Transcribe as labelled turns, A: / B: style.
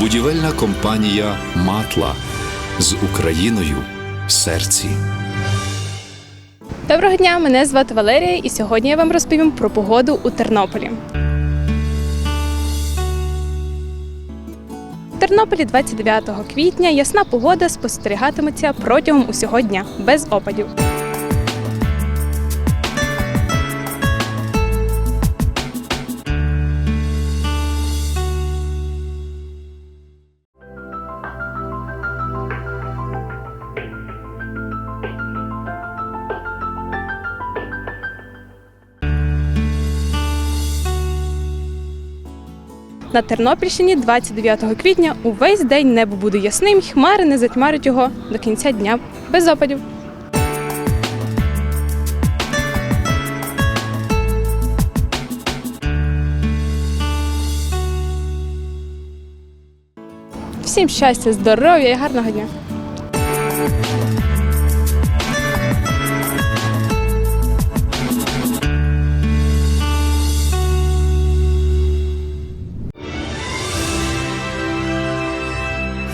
A: Будівельна компанія Матла з Україною в серці.
B: Доброго дня, мене звати Валерія, і сьогодні я вам розповім про погоду у Тернополі. Тернополі 29 квітня ясна погода спостерігатиметься протягом усього дня без опадів. На Тернопільщині 29 квітня увесь день небо буде ясним, хмари не затьмарять його до кінця дня без опадів. Всім щастя, здоров'я і гарного дня!